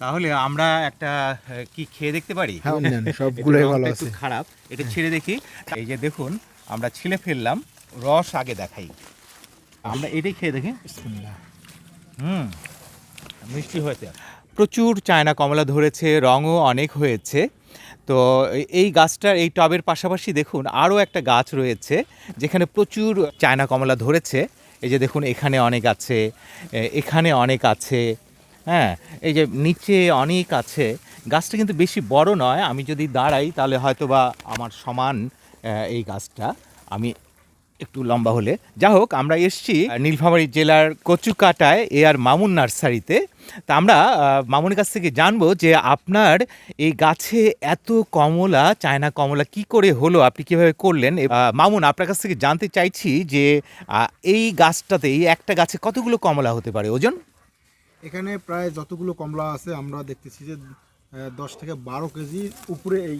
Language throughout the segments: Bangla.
তাহলে আমরা একটা কি খেয়ে দেখতে পারি? হ্যাঁ সবগুলোই ভালো আছে। খারাপ এটা ছেড়ে দেখি। এই যে দেখুন আমরা ছিলে ফেললাম রস আগে দেখাই। আমরা এটাই খেয়ে দেখি। হুম মিষ্টি হয়েছে। প্রচুর চায়না কমলা ধরেছে রঙও অনেক হয়েছে। তো এই গাছটার এই টবের পাশাপাশি দেখুন আরও একটা গাছ রয়েছে যেখানে প্রচুর চায়না কমলা ধরেছে। এই যে দেখুন এখানে অনেক আছে এখানে অনেক আছে। হ্যাঁ এই যে নিচে অনেক আছে, গাছটা কিন্তু বেশি বড় নয়, আমি যদি দাঁড়াই তাহলে হয়তো বা আমার সমান এই গাছটা, আমি একটু লম্বা হলে। যা হোক, আমরা এসছি নীলফামারী জেলার কচুকাটায় এ আর মামুন নার্সারিতে। তা আমরা মামুনের কাছ থেকে জানব যে আপনার এই গাছে এত কমলা, চায়না কমলা কি করে হলো, আপনি কীভাবে করলেন? মামুন, আপনার কাছ থেকে জানতে চাইছি যে এই গাছটাতে এই একটা গাছে কতগুলো কমলা হতে পারে? ওজন? এখানে প্রায় যতগুলো কমলা আছে আমরা দেখতেছি যে দশ থেকে বারো কেজি উপরে এই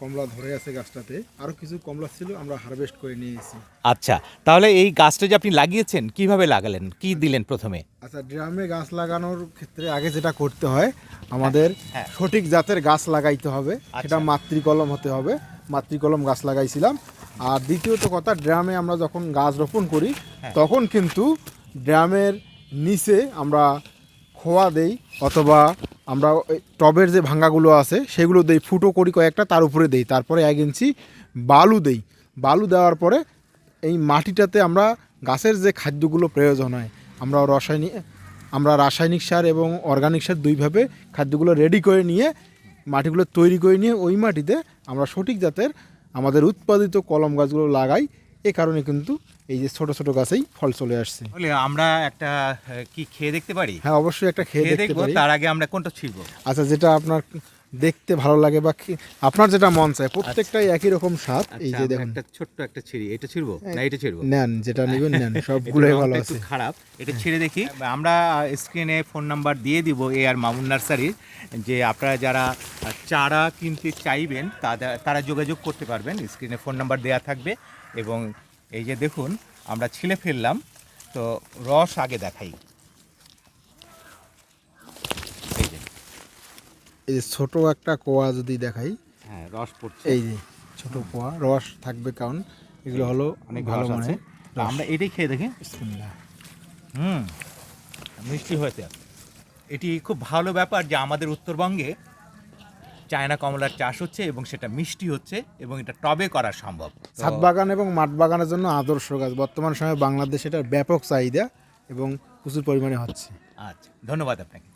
কমলা ধরে আছে গাছটাতে। আরও কিছু কমলা ছিল আমরা হারভেস্ট করে নিয়ে এসেছি আচ্ছা তাহলে এই গাছটা যে আপনি লাগিয়েছেন কীভাবে লাগালেন? কি দিলেন প্রথমে? আচ্ছা ড্রামে গাছ লাগানোর ক্ষেত্রে আগে যেটা করতে হয় আমাদের হ্যাঁ। সঠিক জাতের গাছ লাগাইতে হবে। সেটা আচ্ছা। মাতৃকলম হতে হবে। মাতৃকলম গাছ লাগাইছিলাম। আর দ্বিতীয়ত কথা ড্রামে আমরা যখন গাছ রোপণ করি হ্যাঁ। তখন কিন্তু ড্রামের নিচে আমরা খোয়া দেই, অথবা আমরা টবের যে ভাঙ্গাগুলো আছে, সেগুলো দেই, ফুটো করি কয়েকটা, তার উপরে দেই। তারপরে এক ইঞ্চি বালু দেই। বালু দেওয়ার পরে এই মাটিটাতে আমরা গাছের যে খাদ্যগুলো প্রয়োজন হয়, আমরা রাসায়নিক আমরা রাসায়নিক সার এবং অর্গানিক সার দুইভাবে খাদ্যগুলো রেডি করে নিয়ে, মাটিগুলো তৈরি করে নিয়ে, ওই মাটিতে আমরা সঠিক জাতের আমাদের উৎপাদিত কলম গাছগুলো লাগাই। এ কারণে কিন্তু এই যে ছোট ছোট গাছেই ফল চলে আসছে। আমরা একটা কি খেয়ে দেখতে পারি? হ্যাঁ অবশ্যই একটা খেয়ে দেখতে পারি। তার আগে আমরা কোনটা ছিড়ব? আচ্ছা যেটা আপনার দেখতে ভালো লাগে বা আপনার যেটা মন চায় প্রত্যেকটাই একই রকম স্বাদ। এই আচ্ছা, যে আমরা দেখুন। একটা ছোট্ট একটা ছিড়ি এটা ছিড়বো? না এটা ছিড়বো? নেন যেটা নেবেন নেন সবগুলোই ভালো আছে। খারাপ এটা ছেড়ে দেখি। আমরা স্ক্রিনে ফোন নাম্বার দিয়ে দিব এ আর মামুন নার্সারির যে আপনারা যারা চারা কিনতে চাইবেন তাদের তারা যোগাযোগ করতে পারবেন। স্ক্রিনে ফোন নাম্বার দেওয়া থাকবে এবং এই যে দেখুন আমরা ছিলে ফেললাম তো রস আগে দেখাই এই যে এই যে ছোট একটা কোয়া যদি দেখাই হ্যাঁ রস পড়ছে। এই যে ছোট কোয়া রস থাকবে কারণ এগুলো হলো অনেক ভালো মানে আমরা এটাই খেয়ে দেখি। হুম মিষ্টি হয়েছে। এটি খুব ভালো ব্যাপার যে আমাদের উত্তরবঙ্গে চায়না কমলার চাষ হচ্ছে এবং সেটা মিষ্টি হচ্ছে এবং এটা টবে করা সম্ভব। ছাদ বাগান এবং মাঠ বাগানের জন্য আদর্শ গাছ। বর্তমান সময়ে বাংলাদেশে এটার ব্যাপক চাহিদা এবং প্রচুর পরিমাণে হচ্ছে। আচ্ছা ধন্যবাদ আপনাকে।